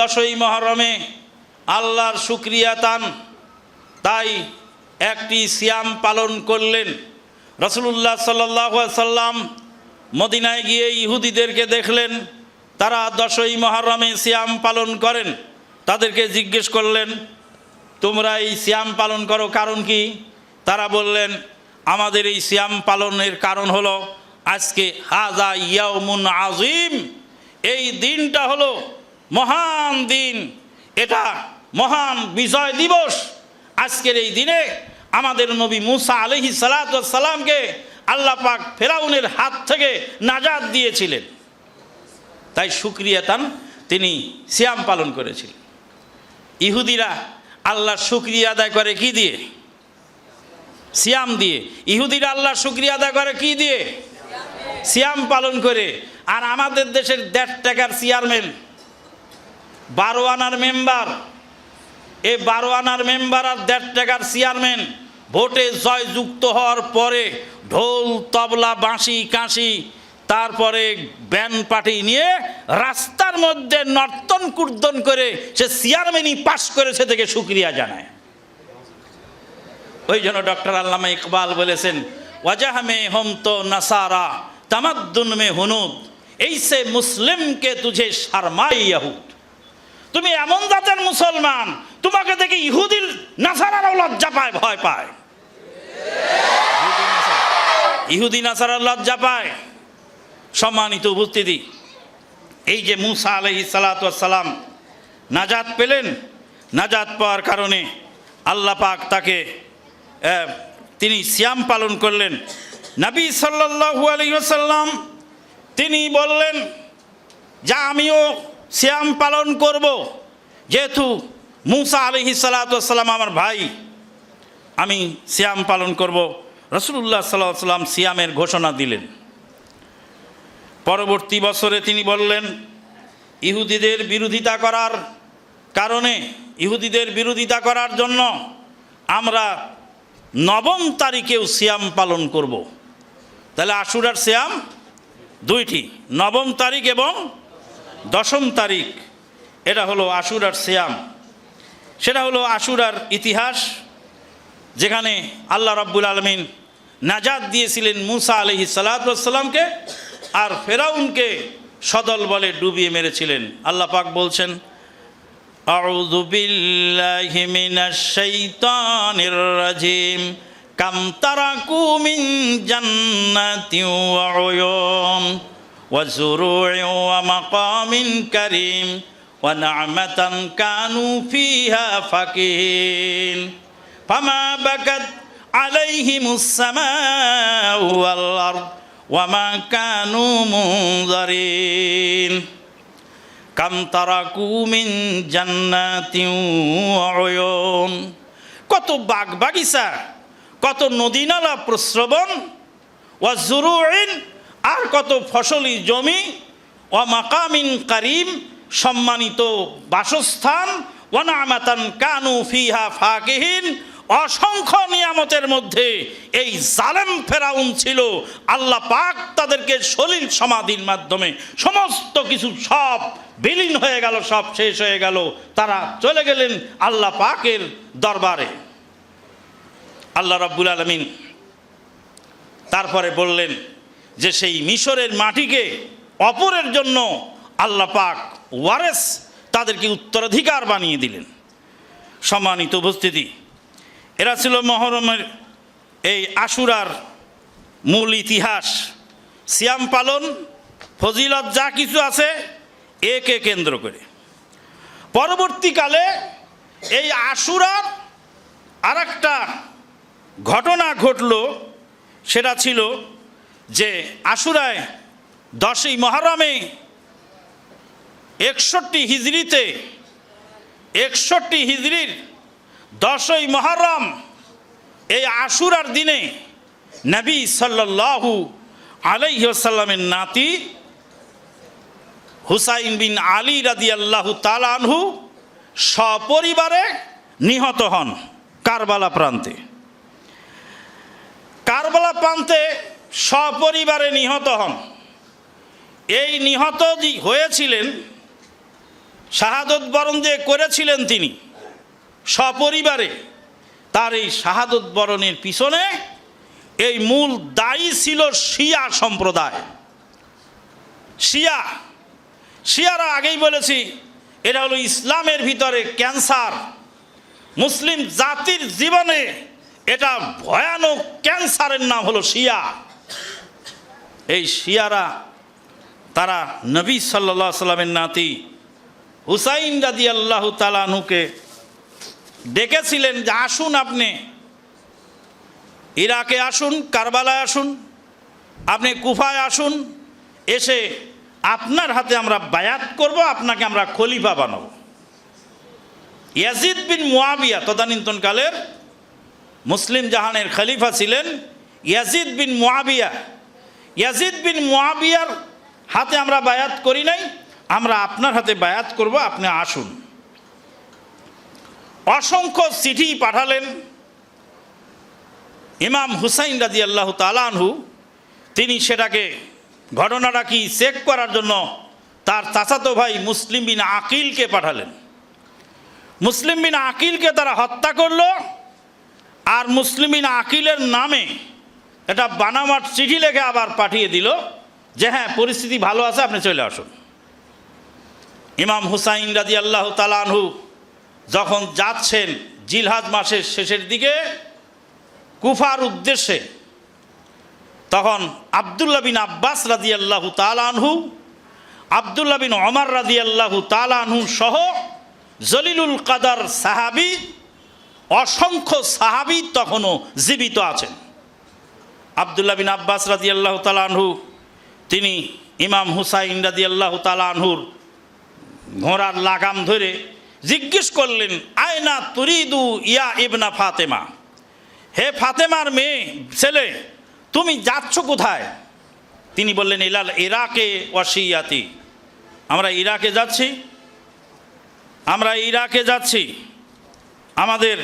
দশই মহরমে আল্লাহর শুক্রিয়া তান তাই একটি সিয়াম পালন করলেন। রসুল্লাহ সাল্লাহ সাল্লাম মদিনায় গিয়ে ইহুদিদেরকে দেখলেন। তারা দশই মহরমে সিয়াম পালন করেন। তাদেরকে জিজ্ঞেস করলেন, তোমরা এই সিয়াম পালন করো কারণ কি? তারা বললেন, আমাদের এই সিয়াম পালনের কারণ হলো, আজকে হাজা ইয়াউমুন আজিম এই দিনটা হলো মহান দিন। এটা মহান বিজয় দিবস। আজকের এই দিনে আমাদের নবী মুসা আলহি সালাতামকে আল্লাহ পাক ফেরাউনের হাত থেকে নাজাদ দিয়েছিলেন। তাই সুক্রিয়া তান তিনি সিয়াম পালন করেছিলেন। ইহুদিরা আল্লাহ শুক্রিয়া আদায় করে কি দিয়ে? সিয়াম দিয়ে। ইহুদিরা আল্লাহ শুক্রিয়া আদায় করে কি দিয়ে? সিয়াম পালন করে। আর আমাদের দেশের দেড় টাকার চেয়ারম্যান বারো আনার মেম্বার। এই বারো আনার মেম্বার আর দেড় টাকার চেয়ারম্যান ভোটে জয়যুক্ত হওয়ার পরে ঢোল, তবলা, বাঁশি, কাঁশি, তারপরে ব্যান পার্টি নিয়ে রাস্তার মধ্যে নর্তন কুর্দন করে সে চেয়ারম্যানই পাশ করেছে থেকে সুক্রিয়া জানায়। ওই জন্য ডক্টর আল্লামা ইকবাল বলেছেন, ওয়াজাহ মে হম তো নাসারা, তামাদ্দুন মে হুনুদ, এই সে মুসলিমকে তুঝে শারমাই ইয়াহুদ তুমি এমন জাতের মুসলমান, তোমাকে দেখে ইহুদির নাসারারাও লজ্জা পায়, ভয় পায়। ইহুদি নাসারার লজ্জা পায়। সম্মানিত উপস্থিতি, এই যে মুসা আলহি সালাতাম নাজাত পেলেন, নাজাত পাওয়ার কারণে আল্লাহ পাক তাকে তিনি সিয়াম পালন করলেন। নবী সাল্লাহু আলহিহাসাল্লাম তিনি বললেন, যা আমিও সিয়াম পালন করব। যেহেতু মুসা আলহি সালাতাম আমার ভাই, আমি শ্যাম পালন করব। রসুল্লাহ সাল্লাহ সাল্লাম সিয়ামের ঘোষণা দিলেন। পরবর্তী বছরে তিনি বললেন, ইহুদিদের বিরোধিতা করার কারণে, ইহুদিদের বিরোধিতা করার জন্য আমরা নবম তারিখেও সিয়াম পালন করব। তাহলে আশুরার সিয়াম দুইটি, নবম তারিখ এবং দশম তারিখ এটা হলো আশুরার সিয়াম সেটা হলো আশুরার ইতিহাস যেখানে আল্লাহ রাব্বুল আলমিন নাজাদ দিয়েছিলেন মুসা আলহি সালাতামকে আর ফেরাউনকে সদল বলে ডুবিয়ে মেরেছিলেন আল্লাহ পাক বলছেন أعوذ بالله من الشيطان الرجيم كم تركوا من جنات وعيون وزروع ومقام كريم ونعمة كانوا فيها فكهين فما بكت عليهم السماء والأرض وما كانوا منظرين কাম তারা কুমিন জান্নাতি অয়ন কত বাগ বাগিচা কত নদী নালা প্রশ্রবণ ওয়া জুরুইন আর কত ফসলি জমি ও মাকামিন কারিম, সম্মানিত বাসস্থান ওয়ানামাতান কানু ফিহা ফাকিহীন, অসংখ্য নিয়ামতের মধ্যে এই জালেম ফেরাউন ছিল। আল্লাহ পাক তাদেরকে সলিল সমাধির মাধ্যমে সমস্ত কিছু সব বিলীন হয়ে গেল, সব শেষ হয়ে গেল। তারা চলে গেলেন আল্লাহ পাকের দরবারে। আল্লাহ রাব্বুল আলমিন তারপরে বললেন যে সেই মিশরের মাটিকে অপরের জন্য আল্লাহ পাক ওয়ারেস তাদেরকে উত্তরাধিকার বানিয়ে দিলেন। সম্মানিত উপস্থিতি, এরা ছিল মহরমের এই আশুরার মূল ইতিহাস। সিয়াম পালন, ফজিলত যা কিছু আছে, একে কেন্দ্র করে। পরবর্তীকালে এই আশুরার আর একটা ঘটনা ঘটল, সেটা ছিল যে আশুরায় দশই মহারমে একষট্টি হিজড়িতে, একষট্টি হিজড়ির দশই মহরম এই আশুরার দিনে নবী সাল্লাল্লাহু আলাইসাল্লামের নাতি হুসাইন বিন আলী রাদি আল্লাহ তালানহু সপরিবারে নিহত হন কারবালা প্রান্তে। কারবালা প্রান্তে সপরিবারে নিহত হন। এই নিহত হয়েছিলেন, শাহাদত বরণ যে করেছিলেন তিনি, সপরিবারে, তার এই শাহাদত বরণের পিছনে এই মূল দায়ী ছিল শিয়া সম্প্রদায়। শিয়া, শিয়ারা আগেই বলেছি এটা হলো ইসলামের ভিতরে ক্যান্সার। মুসলিম জাতির জীবনে এটা ভয়ানক ক্যান্সারের নাম হলো শিয়া। এই শিয়ারা, তারা নবী সাল্লা সাল্লামের নাতি। হুসাইন রাদি আল্লাহ তালানুকে ডেকেছিলেন যে আসুন আপনি। ইরাকে আসুন, কারবালায় আসুন, আপনি কুফায় আসুন, এসে আপনার হাতে আমরা বায়াত করব, আপনাকে আমরা খলিফা বানাবো। ইয়াজিদ বিন মুয়াবিয়া তদানীন্তনকালের মুসলিম জাহানের খলিফা ছিলেন। Yazid bin Muawiya Yazid bin মুয়াবিয়ার হাতে আমরা বায়াত করি নাই, আমরা আপনার হাতে বায়াত করব, আপনি আসুন। অসংখ্য চিঠি পাঠালেন। ইমাম হুসাইন রাজি আল্লাহ তালানহু তিনি সেটাকে ঘটনাটা কি চেক করার জন্য তার চাচাতো ভাই মুসলিম বিন আকিলকে পাঠালেন। মুসলিম বিন আকিলকে তারা হত্যা করল, আর মুসলিম বিন আকিলের নামে এটা বানামার চিঠি লেখে আবার পাঠিয়ে দিল যে হ্যাঁ পরিস্থিতি ভালো আছে, আপনি চলে আসুন। ইমাম হুসাইন রাজি আল্লাহ তালানহু যখন যাচ্ছেন জিলহাজ মাসের শেষের দিকে কুফার উদ্দেশ্যে, তখন আবদুল্লা বিন আব্বাস রাজি আল্লাহ তালানহু আবদুল্লা বিন অমর রাজি আল্লাহ তালানহু সহ জলিলুল কাদার সাহাবি, অসংখ্য সাহাবি তখনও জীবিত আছেন। আবদুল্লা বিন আব্বাস রাজি আল্লাহ তালানহু তিনি ইমাম হুসাইন রাজি আল্লাহ তালানহুর ঘোড়ার লাগাম ধরে জিজ্ঞেস করলেন, আয়না তুরিদু ইয়া ইবনা ফাতেমা? হে ফাতেমার মেয়ে, ছেলে, তুমি যাচ্ছ কোথায়? তিনি বললেন, ইলাল ইরাকে ওয়াসিয়াতি আমরা ইরাকে যাচ্ছি। আমরা ইরাকে যাচ্ছি। আমাদের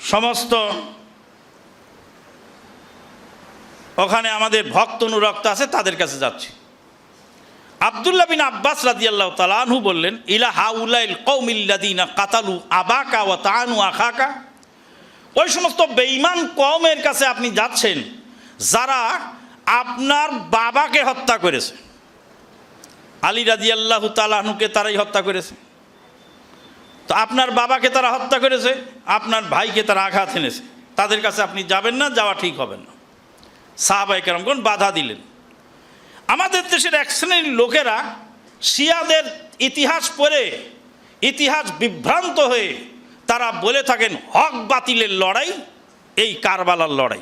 সমস্ত ওখানে আমাদের ভক্ত অনুরক্ত আছে, তাদের কাছে যাচ্ছি। আবদুল্লাহ বিন আব্বাস রাদিয়াল্লাহ তালানহু বললেন, ইলা হাউলাইল কৌমিল্লাদিনা কাতালু আবাকা ও তানু আখাকা? ওই সমস্ত বেঈমান কমের কাছে আপনি যাচ্ছেন, যারা আপনার বাবাকে হত্যা করেছে। আলী রাদিয়াল্লাহ তালাহনুকে তারাই হত্যা করেছে। তো আপনার বাবাকে তারা হত্যা করেছে, আপনার ভাইকে তারা আঘাত এনেছে। তাদের কাছে আপনি যাবেন না, যাওয়া ঠিক হবে না। সাহাবাই কেরমগণ বাধা দিলেন। আমাদের দেশের এক শ্রেণির লোকেরা শিয়াদের ইতিহাস পড়ে, ইতিহাস বিভ্রান্ত হয়ে তারা বলে থাকেন, হক বাতিলের লড়াই, এই কারবালার লড়াই।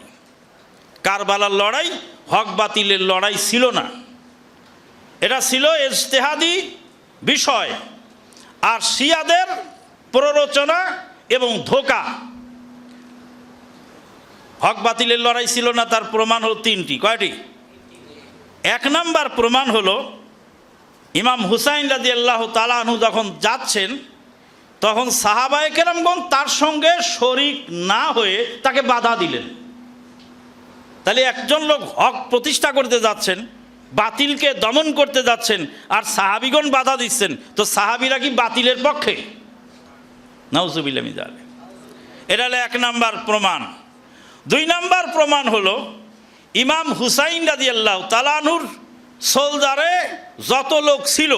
কারবালার লড়াই, হক বাতিলের লড়াই ছিল না। এটা ছিল ইজতেহাদি বিষয়। আর শিয়াদের প্ররোচনা এবং ধোকা হক বাতিলের লড়াই ছিল না, তার প্রমাণ হলো তিনটি। কয়টি? এক নাম্বার প্রমাণ হলো, ইমাম হুসাইন রাজি আল্লাহ তালাহু যখন যাচ্ছেন, তখন সাহাবায় কেরামগণ তার সঙ্গে শরিক না হয়ে তাকে বাধা দিলেন। তাহলে একজন লোক হক প্রতিষ্ঠা করতে যাচ্ছেন, বাতিলকে দমন করতে যাচ্ছেন, আর সাহাবিগণ বাধা দিচ্ছেন, তো সাহাবিরা কি বাতিলের পক্ষে? নাউজুবিল্লামি জালে এটা হলো এক নাম্বার প্রমাণ। দুই নাম্বার প্রমাণ হলো, ইমাম হুসাইন রাজি আল্লাহ তালানুর সোলদারে যত লোক ছিল,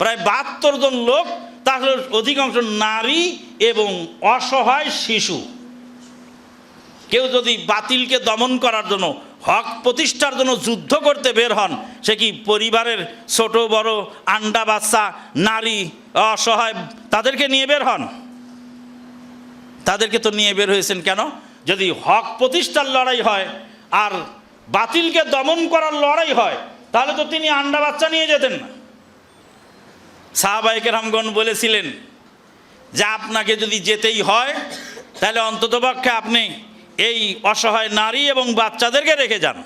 প্রায় বাহাত্তর জন লোক, তাহলে অধিকাংশ নারী এবং অসহায় শিশু। কেউ যদি বাতিলকে দমন করার জন্য, হক প্রতিষ্ঠার জন্য যুদ্ধ করতে বের হন, সে কি পরিবারের ছোট, বড়, আন্ডা বাচ্চা, নারী, অসহায়, তাদেরকে নিয়ে বের হন? তাদেরকে তো নিয়ে বের হয়েছেন কেন? যদি হক প্রতিষ্ঠার লড়াই হয় আর বাতিলকে দমন করার লড়াই হয়, তাহলে তো তিনি আন্ডা বাচ্চা নিয়ে যেতেন না। সাহাবাইকে রামগণ বলেছিলেন, যে আপনাকে যদি যেতেই হয়, তাহলে অন্ততপক্ষে আপনি এই অসহায় নারী এবং বাচ্চাদেরকে রেখে যান।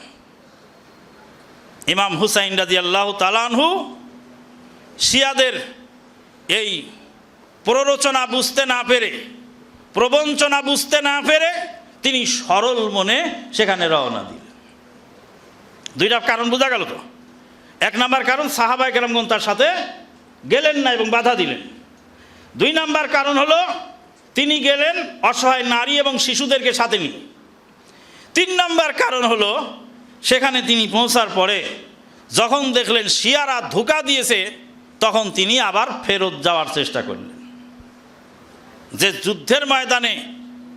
ইমাম হুসাইন রাজি আল্লাহ তালানহু শিয়াদের এই প্ররোচনা বুঝতে না পেরে, প্রবঞ্চনা বুঝতে না পেরে তিনি সরল মনে সেখানে রওনা দিলেন। দুইটা কারণ বোঝা গেল তো। এক নাম্বার কারণ সাহাবাই কেরামগণ তার সাথে গেলেন না এবং বাধা দিলেন। দুই নাম্বার কারণ হলো, তিনি গেলেন অসহায় নারী এবং শিশুদেরকে সাথে নিয়ে। তিন নম্বর কারণ হলো, সেখানে তিনি পৌঁছার পরে যখন দেখলেন শিয়ারা ধোকা দিয়েছে, তখন তিনি আবার ফেরত যাওয়ার চেষ্টা করলেন। যে যুদ্ধের ময়দানে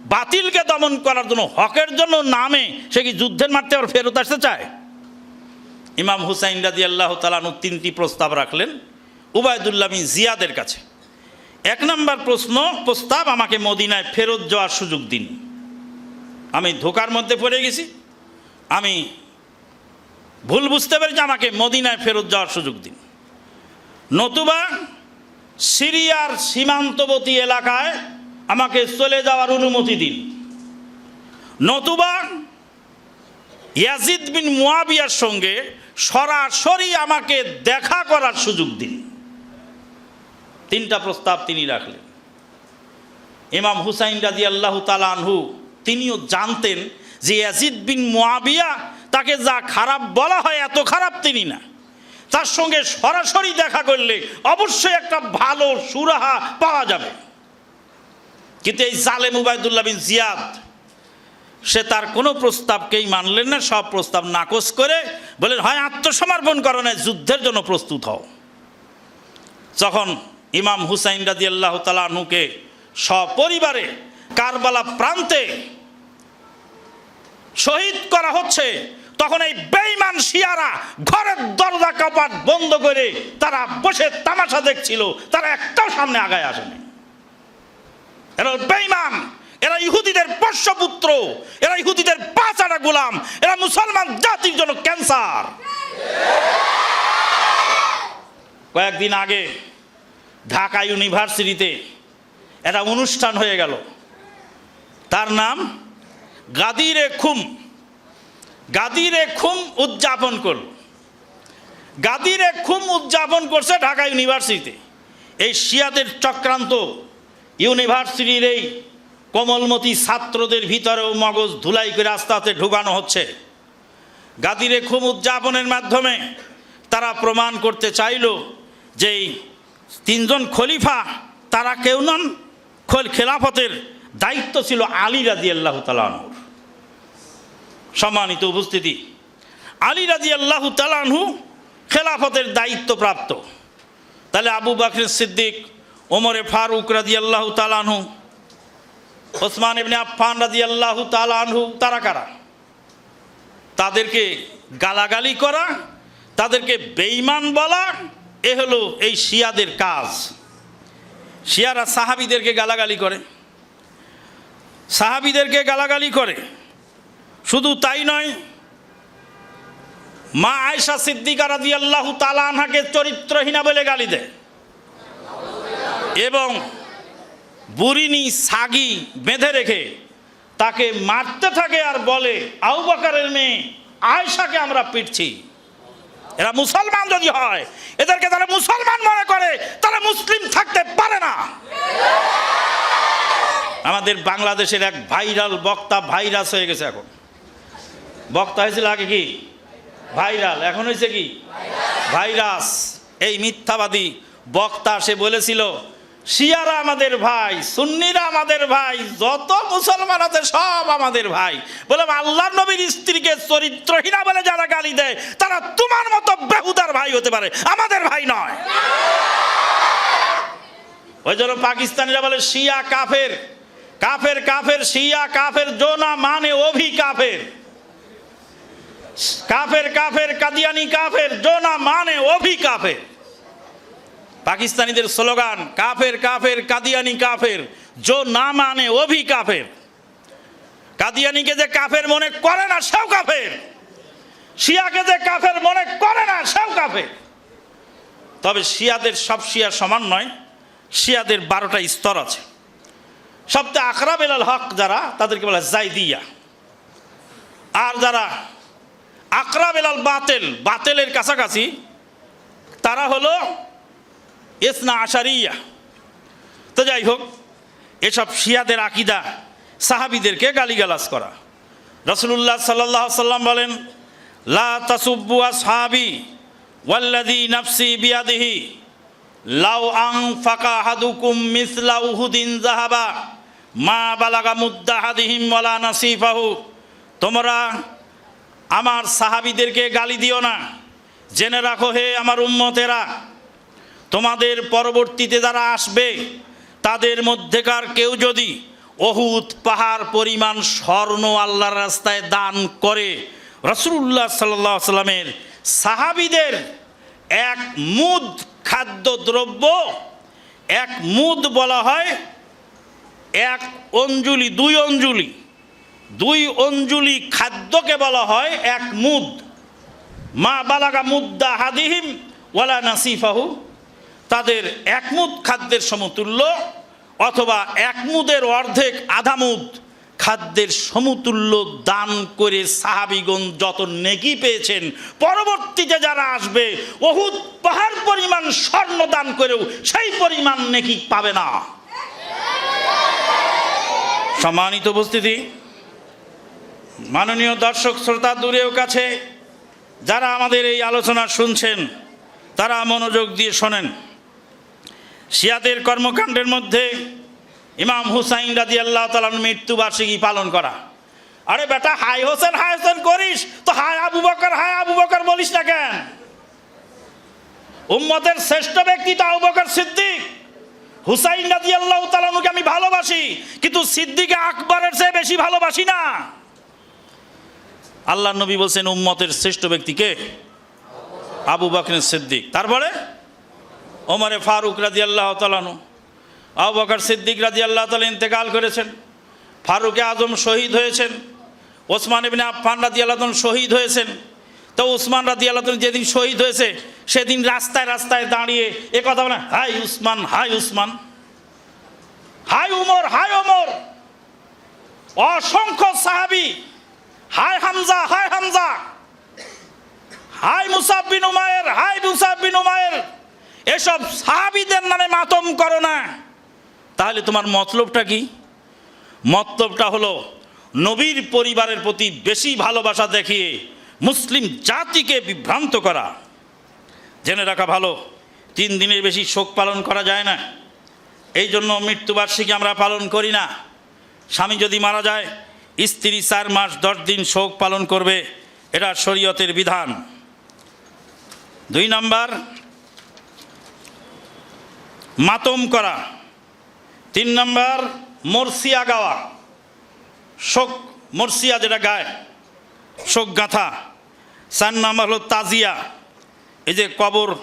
বাতিলকে দমন করার জন্য হকের জন্য নামে সে কি যুদ্ধের মারতে আবার ফেরত আসতে চায়? ইমাম হুসাইন রাজি আল্লাহ তালানু তিনটি প্রস্তাব রাখলেন উবায়দুল্লাহ জিয়াদের কাছে। এক নম্বর প্রশ্ন, প্রস্তাব, আমাকে মদিনায় ফেরত যাওয়ার সুযোগ দিন। আমি ধোকার মধ্যে পড়ে গেছি। আমি ভুল বুঝতে পেরেছি, আমাকে মদিনায় ফেরত যাওয়ার সুযোগ দিন। নতুবা সিরিয়ার সীমান্তবর্তী এলাকায় আমাকে চলে যাওয়ার অনুমতি দিন। নতুবা ইয়াজিদ বিন মুয়াবিয়ার সঙ্গে সরাসরি আমাকে দেখা করার সুযোগ দিন। তিনটা প্রস্তাব তিনি রাখলেন। ইমাম হুসাইন রাজি আল্লাহ তালানহু তিনিও জানতেন যে ইয়াজিদ বিন মুয়াবিয়া তাকে যা খারাপ বলা হয় এত খারাপ তিনি না। তার সঙ্গে সরাসরি দেখা করলে অবশ্যই একটা ভালো সুরাহা পাওয়া যাবে। কিন্তু এই জালেম উবায়দুল্লাহ বিন জিয়াদ, সে তার কোনো প্রস্তাবকেই মানলেন না, সব প্রস্তাব নাকচ করে বলেন হয় আত্মসমর্পণ করো না যুদ্ধের জন্য প্রস্তুত হও। যখন ইমাম হুসাইন রাজি আল্লাহ তালাহুকে সপরিবারে কারবালা প্রান্তে শহীদ করা হচ্ছে, তখন এই বেইমান শিয়ারা ঘরের দরজা কপাট বন্ধ করে তারা বসে তামাশা দেখছিল, তারা একটাও সামনে আগায় আসেনি। এরা বেইমান এরা ইহুদিদের পোষ্যপুত্র এরা ইহুদিদের পাঁচাটা গোলাম, এরা মুসলমান জাতির জন্য ক্যান্সার। কয়েকদিন আগে ঢাকা ইউনিভার্সিটিতে একটা অনুষ্ঠান হয়ে গেল। তার নাম গাদিরে খুম। গাদিরে খুম উদযাপন করল। গাদিরে খুম উদযাপন করছে ঢাকা ইউনিভার্সিটিতে। এই শিয়াদের চক্রান্ত ইউনিভার্সিটির এই কোমলমতি ছাত্রদের ভিতরেও মগজ ধুলাই করে আস্তে ঢুকানো হচ্ছে। গাদিরে খুম উদযাপনের মাধ্যমে তারা প্রমাণ করতে চাইল যে তিনজন খলিফা তারা কেউ নন, খল খেলাফতের দায়িত্ব ছিল আলী রাজি আল্লাহ তালাহুর সম্মানিত উপস্থিতি, আলী রাজি আল্লাহ তালাহু খেলাফতের দায়িত্ব প্রাপ্ত। তাহলে আবু বাকর সিদ্দিক ওমরে ফারুক রাজি আল্লাহ তালানহু ওসমান ইবনে আফফান রাজি আল্লাহ তালানহু তারা কারা? তাদেরকে গালাগালি করা, তাদেরকে বেইমান বলা, এ হলো এই শিয়াদের কাজ। শিয়ারা সাহাবিদেরকে গালাগালি করে। সাহাবিদেরকে গালাগালি করে। শুধু তাই নয়, মা আয়সা সিদ্দিকা রাজি আল্লাহ তালানহাকে চরিত্রহীনা বলে গালি দেয়। এবং বুরিনি সাগি বেঁধে রেখে তাকে মারতে থাকে আর বলে আউবাকারের মেয়ে আয়সাকে আমরা পিটছি। এরা মুসলমান যদি হয়, এদেরকে তারা মুসলমান মনে করে, তারা মুসলিম থাকতে পারে না। আমাদের বাংলাদেশের এক ভাইরাল বক্তা ভাইরাস হয়ে গেছে এখন। বক্তা হয়েছিল আগে কি? ভাইরাল, এখন হয়েছে কি? ভাইরাস। এই মিথ্যাবাদী বক্তা, সে বলেছিল শিয়ারা আমাদের ভাই, সুন্নিরা আমাদের ভাই, যত মুসলমান আছে সব আমাদের ভাই। বলে আল্লাহ নবীর স্ত্রীকে চরিত্রহীনা বলে যারা গালি দেয়, তারা তোমার মতো বেহুদার ভাই হতে পারে। আমাদের ভাই নয়। ওই জন্য পাকিস্তানিরা বলে, শিয়া কাফের। কাফের কাফের, শিয়া কাফের, জোনা মানে অভি কাফের। কাফের কাফের, কাদিয়ানি কাফের, জোনা মানে অভি কাফের। পাকিস্তানিদের স্লোগান, কাফের কাফের, কাদিয়ানি কাফের। জো না মানে অভি কাফের। কাদিয়ানিকে যে কাফের মনে করে না, সেও কাফের। শিয়াকে যে কাফের মনে করে না, সেও কাফের। তবে শিয়াদের সব শিয়া সমান নয়, শিয়াদের বারোটা স্তর আছে। সবচেয়ে আকরাব এলাল হক যারা, তাদেরকে বলা জাইদিয়া। আর যারা আকরাব এলাল বাতেল, বাতেলের কাছাকাছি, তারা হলো ইসনা আশারিয়া। তো যাই হোক এসব শিয়াদের আকিদা সাহাবিদেরকে গালিগালাজ করা। রসুল্লাহ সাল্লাহ সাল্লাম বলেন, লা তাসুব্বু আসহাবি ওয়াল্লাদি নাফসি বিয়াদিহি, লাউ আং ফাকা হাদুকুম মিসলা উহুদিন জাহাবা মা বালাগা মুদ্দা হাদিহিম ওয়ালা নাসিফাহু। তোমরা আমার সাহাবিদেরকে গালি দিও না। জেনে রাখো হে আমার উম্মতেরা তোমাদের পরবর্তীতে যারা আসবে, তাদের মধ্যেকার কেউ যদি অহুত পাহাড় পরিমাণ স্বর্ণ আল্লাহর রাস্তায় দান করে রসুল্লাহ সাল্লাহ সাল্লামের সাহাবিদের এক মুদ খাদ্য দ্রব্য এক মুদ বলা হয়, এক অঞ্জুলি, দুই অঞ্জুলি দুই অঞ্জুলি খাদ্যকে বলা হয় এক মুদ। মা বালাগা মুদ্দা হাদিহিম ওয়ালা নাসিফাহু। তাদের একমুদ খাদ্যের সমতুল্য অথবা একমুদের অর্ধেক আধামুদ খাদ্যের সমতুল্য দান করে সাহাবিগণ যত নেকি পেয়েছেন, পরবর্তীতে যারা আসবে অহুত পাহাড় পরিমাণ স্বর্ণ দান করেও সেই পরিমাণ নেকি পাবে না। সম্মানিত উপস্থিতি, মাননীয় দর্শক, শ্রোতা দূরেও কাছে, যারা আমাদের এই আলোচনা শুনছেন, তারা মনোযোগ দিয়ে শোনেন। শিয়াদের কর্মকাণ্ডের মধ্যে ইমাম হুসাইন রাজি আল্লাহ তালার মৃত্যুবার্ষিকী পালন করা। আরে বেটা হাই হোসেন হাই হোসেন করিস। তো হাই আবু বকর হাই আবু বকর বলিস না কেন? উম্মতের শ্রেষ্ঠ ব্যক্তি তো আবু বকর সিদ্দিক। হুসাইন রাজি আল্লাহ তালানুকে আমি ভালোবাসি, কিন্তু সিদ্দিকে আকবরের চেয়ে বেশি ভালোবাসি না। আল্লাহ নবী বলছেন, উম্মতের শ্রেষ্ঠ ব্যক্তিকে আবু বকর সিদ্দিক। তারপরে? ওমরে ফারুক রাজি আল্লাহ তালানু আবু বকর সিদ্দিক রাজি আল্লাহ তালা ইন্তেকাল করেছেন, ফারুকে আজম শহীদ হয়েছেন, ওসমান ইবিন আফফান রাজি আল্লাহ শহীদ হয়েছেন। তো উসমান রাজি আল্লাহ যেদিন শহীদ হয়েছে, সেদিন রাস্তায় রাস্তায় দাঁড়িয়ে এ কথা বলে হাই উসমান হাই উসমান, হাই উমর, হাই ওমর অসংখ্য সাহাবি, হাই হামজা হাই হামজা, হাই মুসাব বিন উমায়ের হাই মুসাব বিন উমায়ের এসব সাহাবিদের নামে মাতম করো না। তাহলে তোমার মতলবটা কি? মতলবটা হলো নবীর পরিবারের প্রতি বেশি ভালোবাসা দেখিয়ে মুসলিম জাতিকে বিভ্রান্ত করা। জেনে রাখা ভালো, তিন দিনের বেশি শোক পালন করা যায় না। এই জন্য মৃত্যুবার্ষিকী আমরা পালন করি না। স্বামী যদি মারা যায়, স্ত্রী চার মাস দশ দিন শোক পালন করবে। এটা শরীয়তের বিধান। দুই নাম্বার মাতম করা। তিন নম্বর, মরসিয়া গাওয়া। শোক, মরসিয়া যেটা গায়, শোক গাঁথা। চার নাম্বার হলো তাজিয়া। এই যে কবর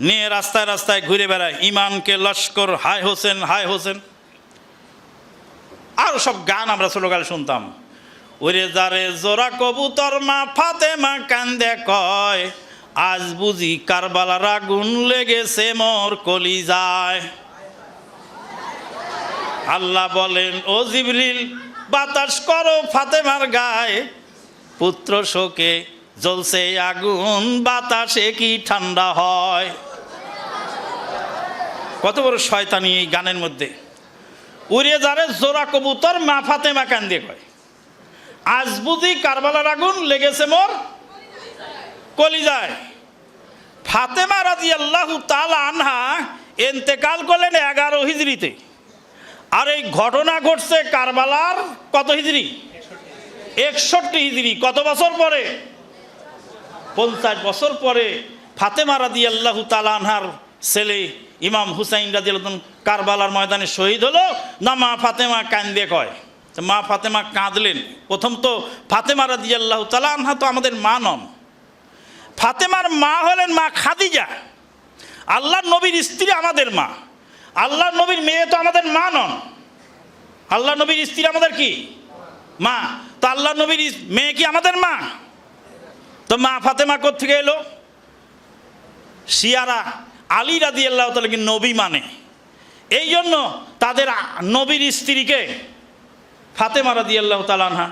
নিয়ে রাস্তায় রাস্তায় ঘুরে বেড়ায় ইমানকে লস্কর, হায় হোসেন হায় হোসেন। আরও সব গান আমরা ছোটকালে শুনতাম। ওরে যারে জোড়া কবুতর মা ফাতে মা কান্দে কয় আজ বুঝি কারবালার আগুন লেগেছে, মোর কলি যায় আল্লাহ বলেন, ও জিবরিল, বাতাস করো ফাতেমার গায়ে। পুত্র শোকে জ্বলছে আগুন, বাতাসে কি ঠান্ডা হয়? কত বড় শয়তানি এই গানের মধ্যে। উড়ে যারে জোড়া কবুতর মা ফাতেমা কান্দে কয়, আজ বুঝি কারবালার আগুন লেগেছে মোর কলিজায়। ফাতেমা রাজি আল্লাহ তালা আনহা এন্তেকাল করলেন এগারো হিজড়িতে। আর এই ঘটনা ঘটছে কারবালার কত হিজড়ি? একষট্টি হিজড়ি। কত বছর পরে? পঞ্চাশ বছর পরে ফাতেমা রাদি আল্লাহ তালা আনহার ছেলে ইমাম হুসাইন রাজি আল্লাহ কারবালার ময়দানে শহীদ হলো। না, মা ফাতেমা কান্দে কয়? মা ফাতেমা কাঁদলেন। প্রথম তো ফাতেমা রাজি আল্লাহ তালা আনহা তো আমাদের মা নন। ফাতেমার মা হলেন মা খাদিজা। আল্লাহ নবীর স্ত্রী আমাদের মা। আল্লাহ নবীর মেয়ে তো আমাদের মা নন। আল্লাহ নবীর স্ত্রী আমাদের কি? মা। তো আল্লাহ নবীর মেয়ে কি আমাদের মা? তো মা ফাতেমা থেকে এলো? শিয়ারা আলী রাদি আল্লাহ তালাকে নবী মানে। এই জন্য তাদের নবীর স্ত্রীকে ফাতেমা রাদি আল্লাহ তালানহা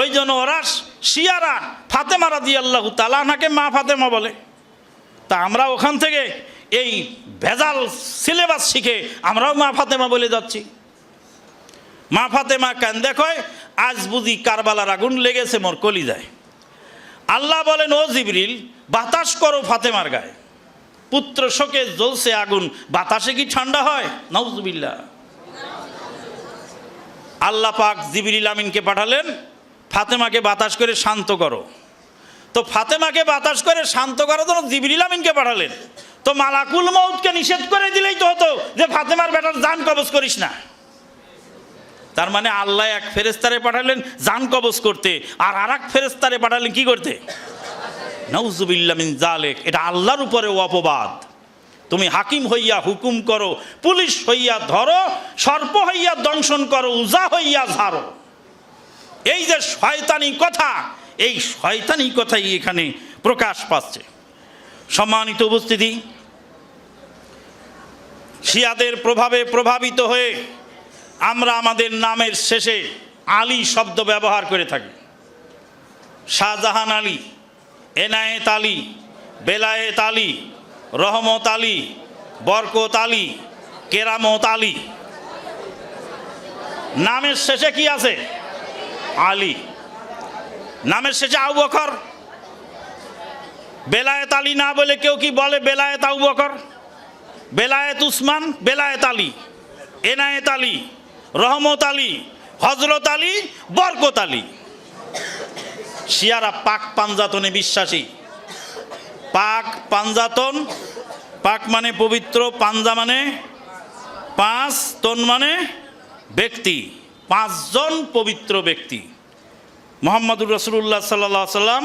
ওই জন্য ওরা শিয়ারা, ফাতেমা রাদি আল্লাহ তালানহাকে মা ফাতেমা বলে। তা আমরা ওখান থেকে এই ভেজাল সিলেবাস শিখে আমরাও মা ফাতেমা বলে যাচ্ছি। মা ফাতেমা কেন দেখয় আজ বুঝি কারবালার আগুন লেগেছে, মোর কলি যায়। আল্লাহ বলেন, ও জিবরিল, বাতাস করো ফাতেমার গায়ে। পুত্র শোকে জ্বলছে আগুন, বাতাসে কি ঠান্ডা হয়? নাউজুবিল্লাহ। আল্লাহ পাক জিবিরিল আমিনকে পাঠালেন ফাতেমাকে বাতাস করে শান্ত করো। তো ফাতেমাকে বাতাস করে শান্ত করার জন্য জিবিরিল আমিনকে পাঠালেন। তো মালাকুল মৌতকে নিষেধ করে দিলেই তো হতো যে ফাতেমার বেটার জান কবজ করিস না। তার মানে আল্লাহ এক ফেরেস্তারে পাঠালেন জান কবজ করতে। আর আর এক ফেরেস্তারে পাঠালেন কি করতে? নৌজুবিল্লা মিন জালেক এটা আল্লাহর উপরে অপবাদ। তুমি হাকিম হইয়া হুকুম করো, পুলিশ হইয়া ধরো, সর্প হইয়া দংশন করো, উজা হইয়া ঝাড়ো। এই যে শয়তানি কথা, এই শয়তানি কথাই এখানে প্রকাশ পাচ্ছে। সম্মানিত উপস্থিতি, শিয়াদের প্রভাবে প্রভাবিত হয়ে আমরা আমাদের নামের শেষে আলী শব্দ ব্যবহার করে থাকি। শাহজাহান আলী, এনায়েত আলী, বেলায়েত আলী, রহমত আলী, বরকত আলী, কেরামত আলী। নামের শেষে কি আছে? আলী। নামের শেষে আবু বকর। বেলায়েত আলী না বলে কেউ কি বলে বেলায়েত আবু বকর? বেলায়েত উসমান, বেলায়েত আলী, এনায়েত আলী, রহমত আলী হজরত আলী, বরকত আলী। শিয়ারা পাক পাঞ্জাতনে বিশ্বাসী। পাক পাঞ্জাতন, পাক মানে পবিত্র, পাঞ্জা মানে পাঁচ, তন মানে ব্যক্তি। পাঁচজন পবিত্র ব্যক্তি। মোহাম্মদুর রসুল্লাহ সাল্লাহ সাল্লাম